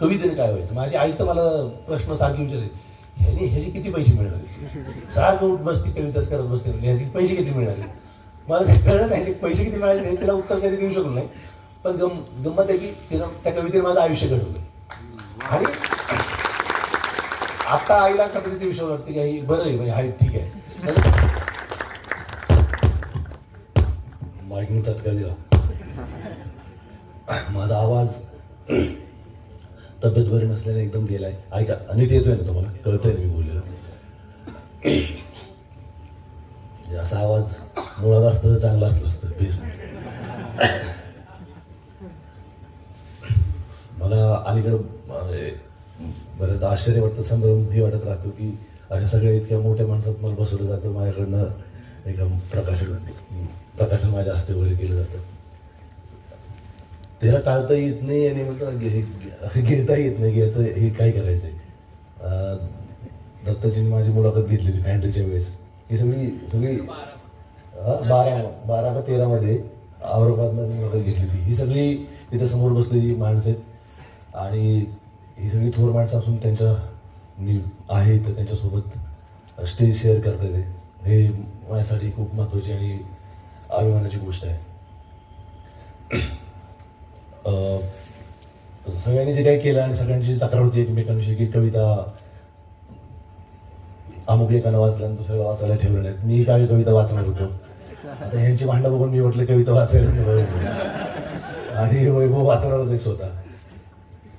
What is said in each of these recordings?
कवितेने काय व्हायचं? माझी आई तर मला प्रश्न सारखी विचारले ह्याने ह्याचे किती पैसे मिळणार सारखं उठ बसते कविताच करत बसते. म्हणजे ह्याचे पैसे किती मिळाले? मला कळलं त्याचे ह्याचे पैसे किती मिळाले तिला उत्तर कधी देऊ शकलो नाही. पण गम गंमत आहे की तिनं त्या कवितेने माझं आयुष्य घडवलं. आणि आता आईला कदाचित विश्वास वाटते की आई बरं आहे म्हणजे हाय ठीक आहे. माईकने चटका दिला. माझा आवाज तब्येत बरी नसल्याने एकदम गेलाय. ऐका अनिट येतोय ना तुम्हाला? कळतंय ना मी बोललेलं. म्हणजे असा आवाज मुळात असतं तर चांगला असलं असतं प्लीज मला अलीकडं म्हणजे, अं, बरं आश्चर्य वाटतं संभ्रम हे वाटत राहतो की अशा सगळ्या इतक्या मोठ्या माणसात मला बसवलं जातं माझ्याकडनं एका प्रकाशन प्रकाशन माझ्या हस्ते वगैरे केलं जातं. त्याला टाळता येत नाही आणि म्हणतो घेता येत नाही घ्यायचं हे काय करायचंय? अं, माझी मुलाखत घेतली फॅन्ड्रीच्या वेळेस. ही सगळी सगळी बारा बारा का तेरामध्ये औरंगाबादमध्ये मुलाखत घेतली होती. ही सगळी तिथं समोर बसलेली माणसं आहेत. आणि ही सगळी थोर माणसं असून त्यांच्या मी आहे तर त्यांच्यासोबत स्टेज शेअर करता येते हे माझ्यासाठी खूप महत्त्वाची आणि अभिमानाची गोष्ट आहे. सगळ्यांनी जे काही केलं आणि सगळ्यांची जी तक्रार होती एकमेकांविषयी की कविता अमुक एकानं वाचलं आणि दुसऱ्या वाचायला ठेवलं नाहीत मी काही कविता वाचणार होतो? आता ह्यांची भांडणं बघून मी म्हटलं कविता वाचायलाच नाही आणि वैभव वाचणार होते स्वतः.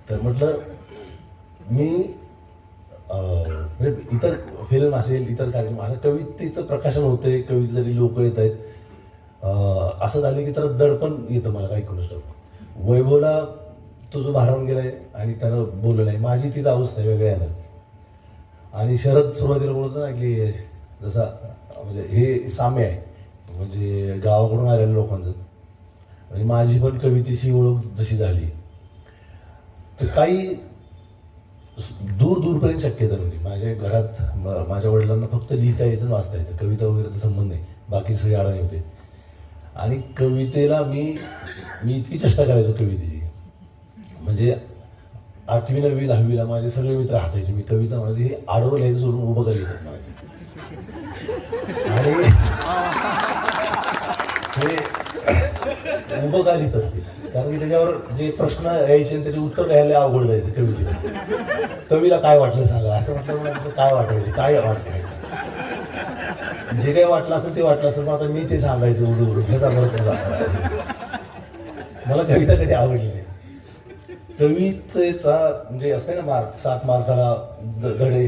तर म्हटलं मी म्हणजे इतर फिल्म असेल इतर कार्यक्रम असं कवितेचं प्रकाशन होतंय कवितेसाठी लोक येत आहेत. असं झालं की तर दडपण येतं मला काही कोणाच वैभवला तो जो भारावून गेलाय आणि त्यानं बोललं नाही. माझी तीच अवस्था आहे वेगळ्या आणि शरद सुरुवातीला बोलतो ना की जसा म्हणजे हे साम्य आहे. म्हणजे गावाकडून आलेल्या लोकांचं. म्हणजे माझी पण कवितेची ओळख जशी झाली. तर काही दूर दूरपर्यंत शक्यता नव्हती. माझ्या घरात माझ्या वडिलांना फक्त लिहिता यायचं वाचता यायचं. कविता वगैरे संबंध नाही. बाकी सगळे आडाणी होते. आणि कवितेला मी मी इतकी चेष्टा करायचो कवितेची. म्हणजे आठवी नववी दहावीला माझे सगळे मित्र हसायचे. मी कविता म्हणायचे हे आडवं लिहायचं सोडून उभं का लिहितात आणि हे उभं का लिहित असते कारण की त्याच्यावर जे प्रश्न यायचे आणि त्याचे उत्तर लिहायला अवघड जायचं कवितेला. कवीला काय वाटलं सांगा. असं म्हटलं काय वाटायचं? काय वाटतं जे काही वाटलं असेल ते वाटलं असेल मग आता मी ते सांगायचं उडू उडू हे फरक मला कविता कधी आवडली नाही. कवितेचा म्हणजे असते ना मार्क सात मार्काला द- धडे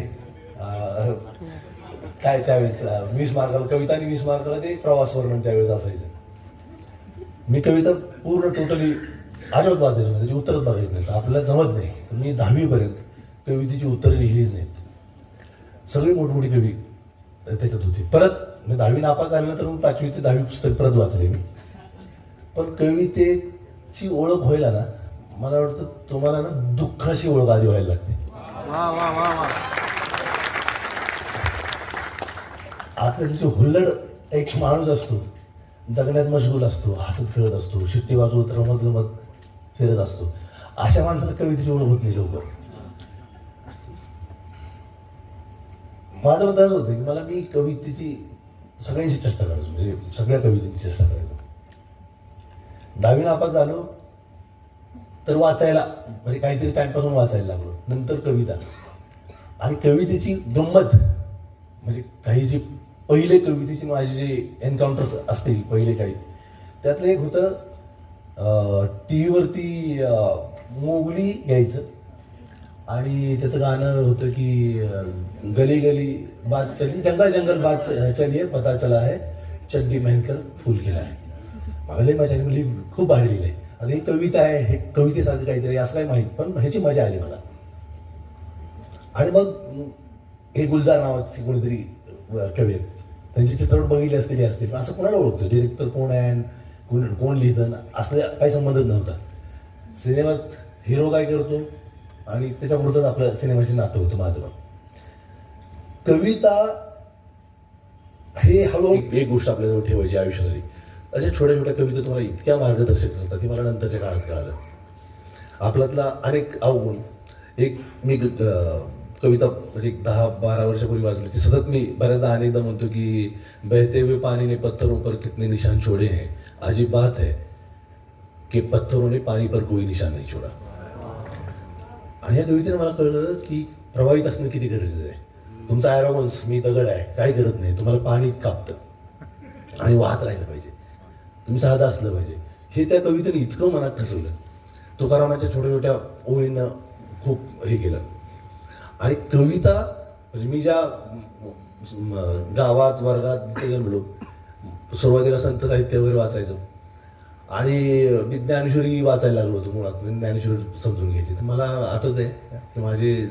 काय त्यावेळेस वीस मार्काला कविता आणि वीस मार्काला ते प्रवास वर्णन त्यावेळेस असायचं. मी कविता पूर्ण टोटली अजिबात वाचायची नाही त्याची उत्तरच बघायचं नाही. आपल्याला जमत नाही. मी दहावीपर्यंत कवितेची उत्तरं लिहिलीच नाहीत. सगळी मोठमोठी कवी त्याच्यात होती. परत मी दहावी नापास झाल्यानंतर मग पाचवी ते दहावी पुस्तक परत वाचले मी. पण कवितेची ओळख व्हायला ना मला वाटतं तुम्हाला ना दुःखाची ओळख आधी व्हायला लागते. आपल्याचं जे हुल्लड एक माणूस असतो जगण्यात मशगूल असतो हसत खेळत असतो शिट्टी वाजवत रमत गमत फिरत असतो. अशा माणसाला कवितेची ओळख होत नाही लवकर. माझं मत असं होतं की मला मी कवितेची सगळ्यांची चर्चा करायचो म्हणजे सगळ्या कवितेची चर्चा करायचो. दहावी नापास झालो तर वाचायला म्हणजे काहीतरी टाइमपासून वाचायला लागलो नंतर कविता. आणि कवितेची गंमत म्हणजे काही जे पहिले कवितेची माझे जे एन्काउंटर्स असतील पहिले काही त्यातलं एक होतं टी व्हीवरती मोगली घ्यायचं. आणि त्याचं गाणं होतं की गली गली बात चली जंगल जंगल बात चली आहे पता चला आहे चड्डी मेहनकर फुल केला आहे. मला लई मजा आली खूप भारी आहे. आता ही कविता आहे हे कवितेसारखं काहीतरी असं काही माहीत पण ह्याची मजा आली मला. आणि मग हे गुलजार नावाची कोणीतरी कवी आहेत. त्यांचे चित्रपट बघितले असलेली असतील पण असं कोणाला ओळखतो? डिरेक्टर कोण आहे कोण कोण लिहितं? असं काही संबंधच नव्हता. सिनेमात हिरो काय करतो? आणि त्याच्यापुरतंच आपलं सिनेमाचे नातं होतं माझं कविता हे हळूहळू एक गोष्ट आपल्याजवळ ठेवायची आयुष्यासाठी अशा छोट्या छोट्या कविता तुम्हाला इतक्या मार्गदर्शक करतात ती मला नंतरच्या काळात कळालं. आपल्यातला अनेक अवगुण एक मी अं, कविता म्हणजे एक दहा बारा वर्षापूर्वी वाचली. ती सतत मी बऱ्याचदा अनेकदा म्हणतो की बहते हुए पाणी ने पत्थरों पर कितने निशान छोड़े हैं अजीब बात है कि पत्थरों ने पाणी पर कोई निशान नाही छोड़ा. आणि या कवितेने मला कळलं की प्रभावित असणं किती गरजेचं आहे. तुमचा ॲरोमन्स मी दगड आहे काही करत नाही. तुम्हाला पाणी कापतं. आणि वाहत राहिलं पाहिजे. तुम्ही साधं असलं पाहिजे. हे त्या कवितेने इतकं मनात ठसवलं. तुकारामाच्या छोट्या छोट्या ओळींना खूप हे केलं. आणि कविता म्हणजे मी ज्या गावात वर्गात तिथे सुरुवातीला संत साहित्य वगैरे वाचायचो. आणि मी ज्ञानेश्वरी वाचायला लागलो होतो मुळात. मी ज्ञानेश्वरी समजून घ्यायची. तर मला आठवत आहे की माझे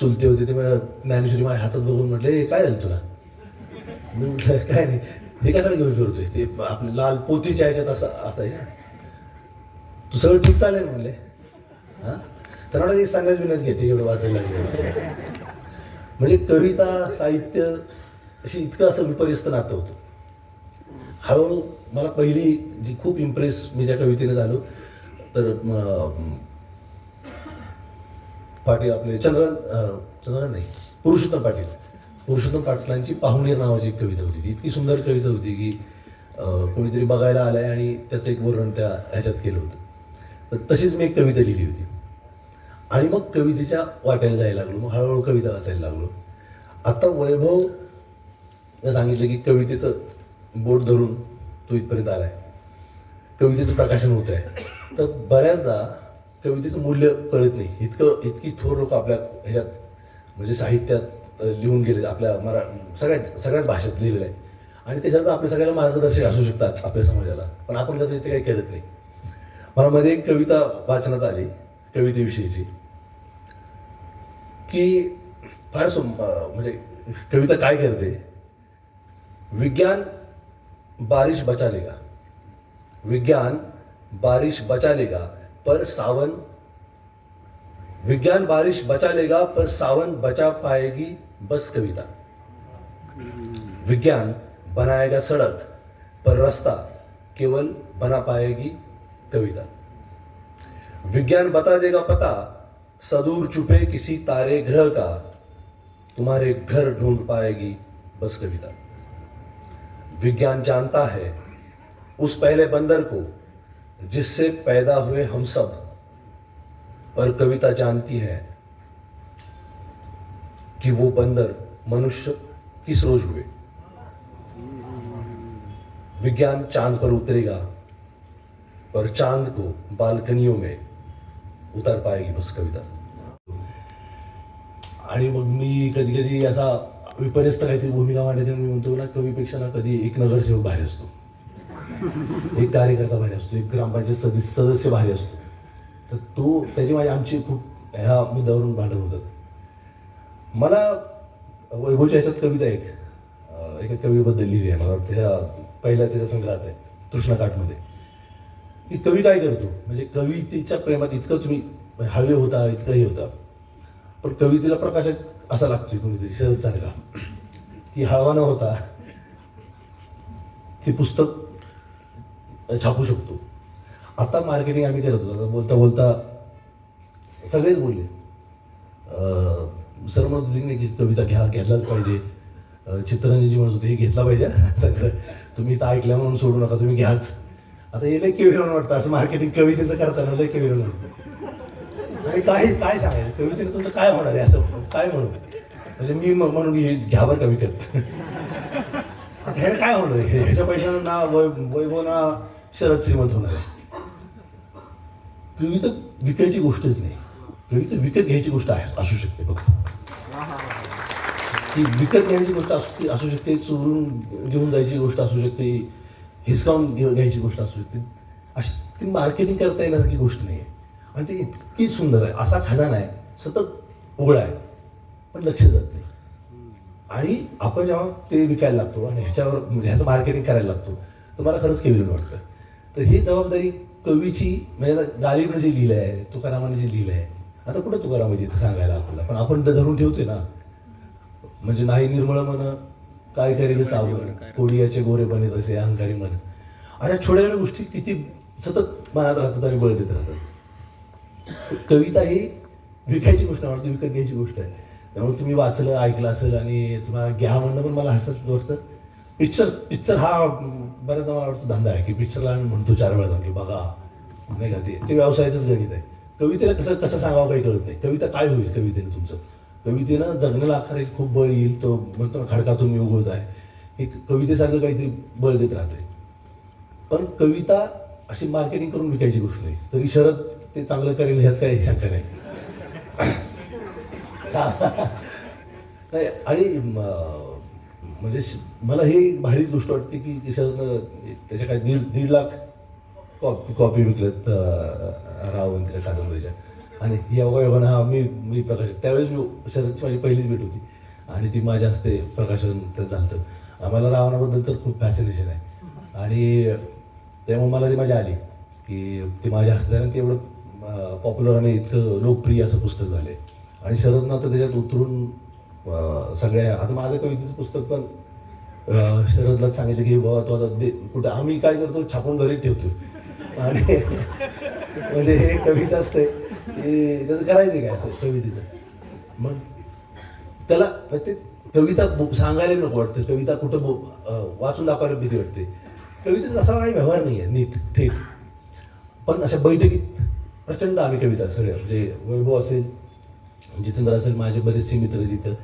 चुलते होते ते मला ज्ञानेश्वरी माझ्या हातात बघून म्हटले काय झालं तुला? मी म्हटलं काय नाही. हे कशाला घेऊन फिरतोय? ते आपले लाल पोतीच्या ह्याच्यात असं असायचं तू सगळं ठीक चालेल म्हणले. हा? तर मला संन्यास बिन्यास घेते एवढं वाचायला लागलं. म्हणजे कविता साहित्य अशी इतकं असं विपर्यस्त नातं होतं. हळूहळू मला पहिली जी खूप इम्प्रेस मी ज्या कवितेने झालो तर पाटील आपले चंद्रन अं, चंद्रन नाही पुरुषोत्तम पाटील. पुरुषोत्तम पाटलांची पाहुणे नावाची कविता होती. ती इतकी सुंदर कविता होती की कोणीतरी बघायला आलाय आणि त्याचं एक वर्णन त्या ह्याच्यात केलं होतं. तर तशीच मी एक कविता लिहिली होती. आणि मग कवितेच्या वाट्याला जायला लागलो. मग हळूहळू कविता वाचायला लागलो. आता वैभव सांगितलं की कवितेचं बोट धरून तो इथपर्यंत आलाय. कवितेचं प्रकाशन होत आहे. तर बऱ्याचदा कवितेचं मूल्य कळत नाही. इतकं इतकी थोर लोक आपल्या ह्याच्यात म्हणजे साहित्यात लिहून गेले आपल्या मरा सगळ्यात सगळ्याच भाषेत लिहिलेलं आहे. आणि त्याच्यात आपल्या सगळ्याला मार्गदर्शक असू शकतात आपल्या समाजाला. पण आपण कधी ते काही करत नाही. मला मध्ये एक कविता वाचनात आली कवितेविषयीची. की फार सुम म्हणजे कविता काय करते? विज्ञान बारिश बचा लेगा। विज्ञान बारिश बचा लेगा, पर सावन विज्ञान बारिश बचा लेगा, पर सावन बचा पाएगी बस कविता। विज्ञान बनाएगा सड़क, पर रास्ता केवल बना पाएगी कविता। विज्ञान बता देगा पता, सदूर छुपे किसी तारे ग्रह का, तुम्हारे घर ढूंढ पाएगी बस कविता। विज्ञान जानता है उस पहले बंदर को जिससे पैदा हुए हम सब पर कविता जानती है कि वो बंदर मनुष्य किस रोज हुए। विज्ञान चाँद पर उतरेगा और चाँद को बालकनियों में उतर पाएगी बस कविता। मग मी कधी कधी असा विपर्यस्त काहीतरी भूमिका मांडायची मी म्हणतो ना कवीपेक्षा ना कधी एक नगरसेवक भारी असतो. एक कार्यकर्ता भारी असतो एक ग्रामपंचायत सदस्य सदस्य भारी असतो. तर तो त्याची माझी आमची खूप ह्या मुद्द्यावरून भांडण होतात. मला वैभवच्या ह्याच्यात कविता एक एका कवीबद्दल लिहिली आहे. मला वाटतं ह्या पहिल्या त्याच्या संग्रहात आहे तृष्णाकाठमध्ये की कवी काय करतो? म्हणजे कवितेच्या प्रेमात इतकं तुम्ही हवे होता इतकं हे होता. पण कवितेला प्रकाशक असा लागतोय कोणीतरी शरद सारखा की? हळवा न होता. ते पुस्तक छापू शकतो. आता मार्केटिंग आम्ही करत होतो. बोलता बोलता सगळेच बोलले. सर म्हणत होते की नाही कविता घ्या घ्यायलाच पाहिजे. अं, म्हणत होते हे घेतला पाहिजे. सगळं तुम्ही तर ऐकल्या म्हणून सोडू नका तुम्ही घ्याच. आता हे लय केविरण वाटतं असं मार्केटिंग कवितेचं करताना लय केविरण वाटतं. आणि काय काय सांगायचं? कवितेने तुमचं काय होणार आहे असं? काय म्हणू? म्हणजे मी म्हणून घ्या बरं का विकत आता ह्याला काय होणार आहे? ह्याच्या पैशानं ना वै वैभव ना शरद श्रीमंत होणार आहे. विविध विकायची गोष्टच नाही. विविध विकत घ्यायची गोष्ट आहे असू शकते बघ. ती विकत घेण्याची गोष्ट असू असू शकते चोरून घेऊन जायची गोष्ट असू शकते हिसकावून घ्यायची गोष्ट असू शकते. अशी ती मार्केटिंग करता येण्यासारखी गोष्ट नाही आहे आणि ती इतकी सुंदर आहे. असा खजाना आहे सतत उघडा आहे. पण लक्ष जात नाही. आणि आपण जेव्हा ते विकायला लागतो आणि ह्याच्यावर म्हणजे ह्याचं मार्केटिंग करायला लागतो तर मला खरंच केविलन वाटतं. तर ही जबाबदारी कवीची म्हणजे आता गालिबनं जे लिहिलं आहे तुकारामाने जे लिहिलं आहे आता कुठं तुकाराम येते सांगायला आपल्याला? पण आपण तर धरून ठेवतोय ना. म्हणजे नाही निर्मळ मन काय करेल सावरण कोडियाचे गोरे बने तसे अहंकारी मन. अशा छोट्या छोट्या गोष्टी किती सतत मनात राहतात आणि बळ देत राहतात. कविता ही विकायची गोष्ट आवडते विकत घ्यायची गोष्ट आहे. त्यामुळे तुम्ही वाचलं ऐकलं असेल आणि तुम्हाला घ्या म्हणणं पण मला हसत वाटतं. पिक्चर पिक्चर हा बऱ्याचदा मला वाटतं धंदा आहे की पिक्चरला आम्ही म्हणतो चार वेळा जाऊन की बघा नाही का ते ते व्यवसायाचंच गणित आहे. कवितेला कसं कसं सांगावं काही कळत नाही. कविता काय होईल कवितेनं तुमचं? कवितेनं जगण्याला आकार येईल खूप बळ येईल तो म्हणतो खडकातून मी उगवत आहे. हे कवितेसारखं काहीतरी बळ देत राहते पण कविता अशी मार्केटिंग करून विकायची गोष्ट नाही. तरी शरद ते चांगलं करेल ह्यात काही शंका नाही. आणि म्हणजे मला हे भारी गोष्ट वाटते की शरद त्याच्या काय दीड दीड लाख कॉपी कॉपी विकल्यात रावण त्याच्या कादंबरीच्या. आणि योगायोगानं हा मी मी प्रकाश त्यावेळेस मी शरदची माझी पहिलीच भेट होती. आणि ती माझ्या हस्ते प्रकाशन तर झालं आम्हाला रावणाबद्दल तर खूप फॅसिनेशन आहे. आणि त्यामुळे मला ती मजा आली की ती माझ्या हस्ते आणि ते एवढं पॉप्युलर आणि इतकं लोकप्रिय असं पुस्तक झालं आहे आणि शरदनं तर त्याच्यात उतरून सगळ्या आता माझं कवितेचं पुस्तक पण शरदलाच सांगितलं की बाबा तो आता दे कुठं आम्ही काय करतो छापून घरीच ठेवतो आणि म्हणजे हे कविता असते की त्याचं करायचं काय असं कवितेचं? मग त्याला म्हणजे ते कविता सांगायला नको वाटतं. कविता कुठं बो वाचून दाखवायला भीती वाटते. कवितेचा असा काही व्यवहार नाही आहे नीट थेट. पण अशा बैठकीत प्रचंड आम्ही कविता सगळ्या म्हणजे वैभव असेल जितेंद्र असेल माझे बरेचसे मित्र तिथं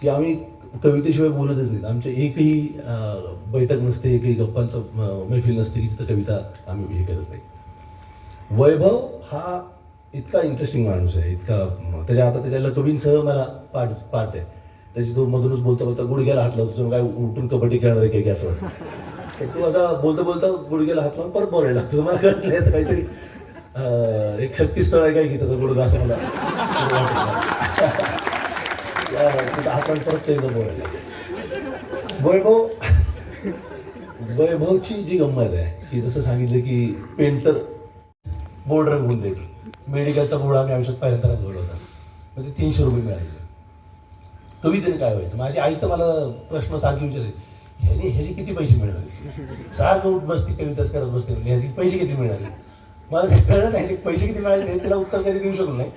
की आम्ही कवितेशिवाय बोलतच नाहीत. आमच्या एकही बैठक नसते एकही गप्पांचं मैफिल नसते की तिथं कविता आम्ही हे करत नाही. वैभव हा इतका इंटरेस्टिंग माणूस आहे इतका त्याच्या आता त्याच्या लकबींसह मला पाठ पाठ आहे. त्याची तो मधूनच बोलता बोलता गुडघ्याला हात लावतो काय उठून कबड्डी खेळणार आहे काय की असं वाटतं. तू असा बोलता बोलता गुडघ्याला हात लावून परत बोलायला लागतो मला कळत नाही काहीतरी एक शक्तीस्थळ आहे काय की त्याचा गुडघा असं मला या, परत एकदा बोलायला वैभव वैभवची जी गंमत आहे की जसं सांगितलं की पेंटर बोर्ड रंगवून द्यायचं. मेडिकलचा बोर्ड आम्ही आयुष्यात पहिल्यांदा रंगवला होता म्हणजे तीनशे रुपये मिळायचे. कवितेने काय व्हायचं? माझी आई तर मला प्रश्न सारखी विचारते ह्याने ह्याचे किती पैसे मिळणार सारखं उठ बसते कविताच करत बसते. ह्याचे पैसे किती मिळाले? मला कळलं त्याचे पैसे किती मिळाले ते तिला उत्तर कधी देऊ शकलो नाही.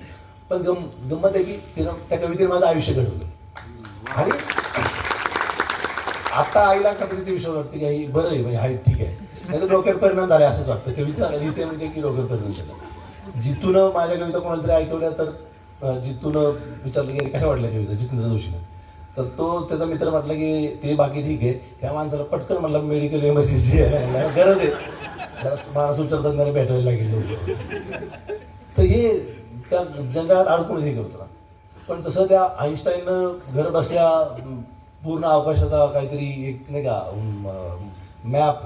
पण गम गंमत आहे की तिनं त्या कवितेने माझं आयुष्य घडवलं. आणि आता आईला कदाचित विश्वास वाटते की आई बरं आहे म्हणजे हाय ठीक आहे. त्याचा डोक्यावर परिणाम झाला असंच वाटतं. कविता लिहिते म्हणजे की डोक्यावर परिणाम झाला जितून माझ्या कविता कोणाला तरी ऐकवल्या तर जितून विचारलं की कशा वाटल्या कविता? जितेंद्र जोशीनं. तर तो त्याचा मित्र म्हटला की ते बाकी ठीक आहे. ह्या माणसाला पटकन म्हटलं मेडिकल इमर्जन्सी आहे गरज आहे. मला माणूस भेटायला गेलो तर हे त्या जंजाळात अडकून हे करतो ना पण तसं त्या आईन्स्टाईननं घर बसल्या पूर्ण अवकाशाचा काहीतरी एक नाही का मॅप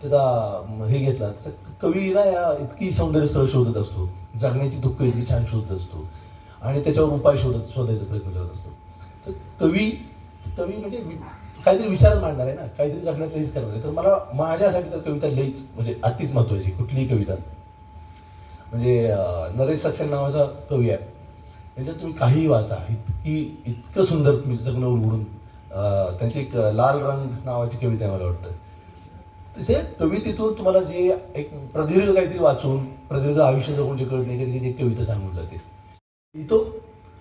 त्याचा हे घेतला. त्याचा कवी ना या इतकी सौंदर्य स्थळ शोधत असतो. जगण्याची दुःख इतकी छान शोधत असतो. आणि त्याच्यावर उपाय शोधत शोधायचा प्रयत्न करत असतो. तर कवी कवी म्हणजे काहीतरी विचारच मांडणार आहे ना. काहीतरी जगण्यात हेच करणार आहे. तर मला माझ्यासाठी तर कविता लईच म्हणजे अतिच महत्वाची कुठलीही कविता. म्हणजे नरेश सक्सेना नावाचा कवी आहे. त्यांच्यात तुम्ही काहीही वाचा. इतकी इतकं सुंदर तुम्ही जगणं उलगडून त्यांची एक लाल रंग नावाची कविता आहे मला वाटतं. तसे कवितेतून तुम्हाला जे एक प्रदीर्घ काहीतरी वाचून प्रदीर्घ आयुष्य जगून जे कळत नाही कधी एक कविता सांगून जाते. लिहितो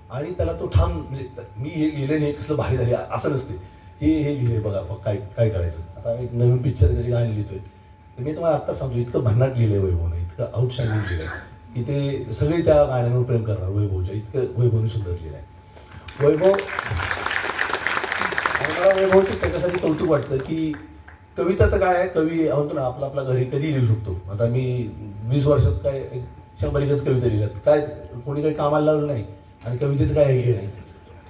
आणि त्याला तो ठाम म्हणजे मी हे लिहिलं नाही कसलं भारी झाले असं नसते. हे हे लिहिले बघा बघ काय काय करायचं. आता एक नवीन पिक्चर त्याची गाणी लिहितोय. तर मी तुम्हाला आत्ता सांगतो इतकं भन्नाट लिहिलंय वैभवनं इतकं आउटस्टँडिंग लिहिलंय. की ते सगळे त्या गाण्यांवर प्रेम करणार वैभवच्या इतकं वैभवने सुंदर लिहिलंय. वैभव मला वैभवचं त्याच्यासाठी कौतुक वाटतं की कविता तर काय आहे कवी म्हणतो ना आपला आपला घरी कधी लिहू शकतो? आता मी वीस वर्षात काय एक शंभर एकच कविता लिहिल्यात. काय कोणी काही कामाला लावलं नाही आणि कवितेचं काय हे नाही.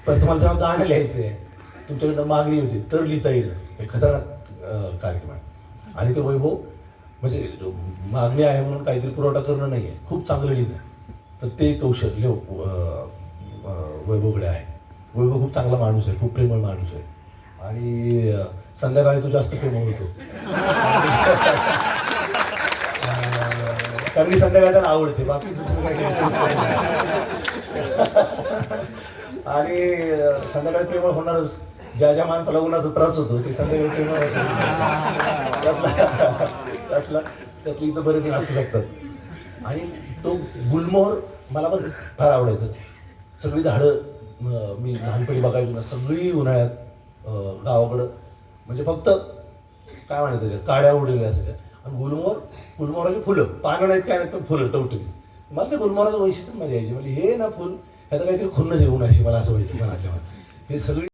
पण तुम्हाला जेव्हा गाणं लिहायचं आहे तुमच्याकडनं मागणी होती तर लिहिता येईल. हे खतरनाक कार्यक्रम आहे. आणि ते वैभव म्हणजे मागणी आहे म्हणून काहीतरी पुरवठा करणं नाही आहे. खूप चांगलं लिहिणं तर ते कौशल्य वैभवकडे आहे. वैभव खूप चांगला माणूस आहे खूप प्रेमळ माणूस आहे. आणि संध्याकाळी तो जास्त प्रेमळ होतो. कारण की संध्याकाळी त्याला आवडते. बाकीचं आणि संध्याकाळी प्रेमळ होणारच. ज्या ज्या माणसाला उन्हाचा त्रास होतो ते संध्याकाळी त्यातला त्यातला त्यातली इथं बरेच असू शकतात. आणि तो गुलमोहर मला पण फार आवडायचं. सगळी झाडं मी लहानपणी बघायचो ना सगळी उन्हाळ्यात गावाकडं. म्हणजे फक्त काय म्हणायचं त्याच्या काड्या उडलेल्या असायच्या आणि गुलमोहर गुलमोहराची फुलं. पानं नाहीत काय नाहीत पण फुलं टवटवी मला ते गुलमोहराचं वैशिष्ट्यच मजा यायची. म्हणजे हे ना फुल ह्याचं काहीतरी खुन्नच येऊन अशी मला असं व्हायचं मनातल्या हे सगळी